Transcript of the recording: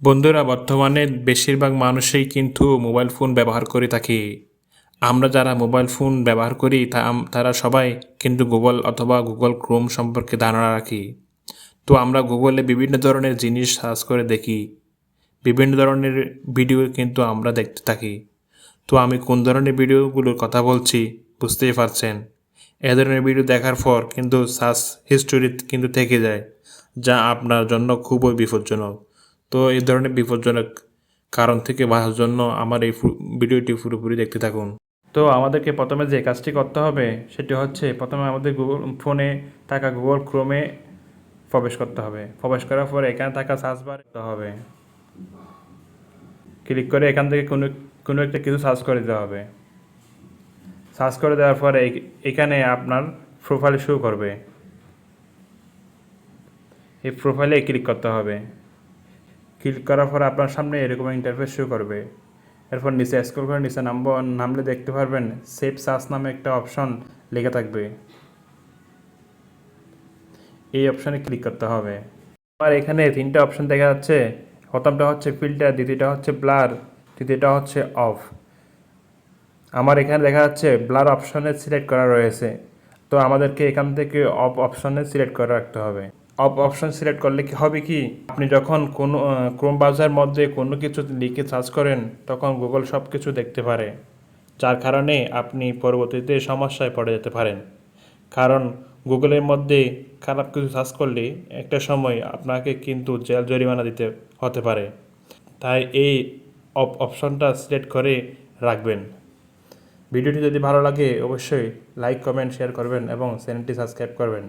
বন্ধুরা, বর্তমানে বেশিরভাগ মানুষই কিন্তু মোবাইল ফোন ব্যবহার করে থাকি। আমরা যারা মোবাইল ফোন ব্যবহার করি তারা সবাই কিন্তু গুগল অথবা গুগল ক্রোম সম্পর্কে ধারণা রাখি। তো আমরা গুগলে বিভিন্ন ধরনের জিনিস সার্চ করে দেখি। বিভিন্ন ধরনের ভিডিও কিন্তু আমরা দেখতে থাকি। তো আমি কোন ধরনের ভিডিওগুলোর কথা বলছি বুঝতেই পারছেন। এ ধরনের ভিডিও দেখার পর কিন্তু সার্চ হিস্টোরি কিন্তু থেকে যায়, যা আপনার জন্য খুবই বিপজ্জনক। তো এই ধরনের বিপজ্জনক কারণ থেকে বাঁচার জন্য আমার এই ভিডিওটি পুরোপুরি দেখতে থাকুন। তো আমাদেরকে প্রথমে যে কাজটি করতে হবে, সেটি হচ্ছে প্রথমে আমাদের গুগল ফোনে থাকা গুগল ক্রোমে প্রবেশ করতে হবে। প্রবেশ করার পরে এখানে থাকা সার্চ বার দিতে হবে। ক্লিক করে এখান থেকে কোনো কোনো একটা কিছু সার্চ করে দিতে হবে। সার্চ করে দেওয়ার পরে এখানে আপনার প্রোফাইল শো করবে। এই প্রোফাইলে ক্লিক করতে হবে। ক্লিক করার পর আপনার সামনে এরকম ইন্টারফেস শো করবে। এরপর নিচে স্ক্রল করে নিচে নামব নামলে দেখতে পারবেন সেভ সার্চ নামে একটা অপশন লেখা থাকবে। এই অপশানে ক্লিক করতে হবে। আমার এখানে তিনটা অপশন দেখা যাচ্ছে। প্রথমটা হচ্ছে ফিল্টার দ্বিতীয়টা হচ্ছে ব্লার তৃতীয়টা হচ্ছে অফ আমার এখানে দেখা যাচ্ছে ব্লার অপশনে সিলেক্ট করা রয়েছে। তো আমাদেরকে এখান থেকে অফ অপশনে সিলেক্ট করে রাখতে হবে। অফ অপশন সিলেক্ট করলে কি হবে কি? আপনি যখন কোনো ক্রোম ব্রাউজার মধ্যে কোনো কিছু লিখে সার্চ করেন, তখন গুগল সব কিছু দেখতে পারে। যার কারণে আপনি পরবর্তীতে সমস্যায় পড়ে যেতে পারেন। কারণ গুগলের মধ্যে খারাপ কিছু সার্চ করলে একটা সময় আপনাকে কিন্তু জেল জরিমানা দিতে হতে পারে। তাই এই অপ অপশনটা সিলেক্ট করে রাখবেন। ভিডিওটি যদি ভালো লাগে, অবশ্যই লাইক কমেন্ট শেয়ার করবেন এবং চ্যানেলটি সাবস্ক্রাইব করবেন।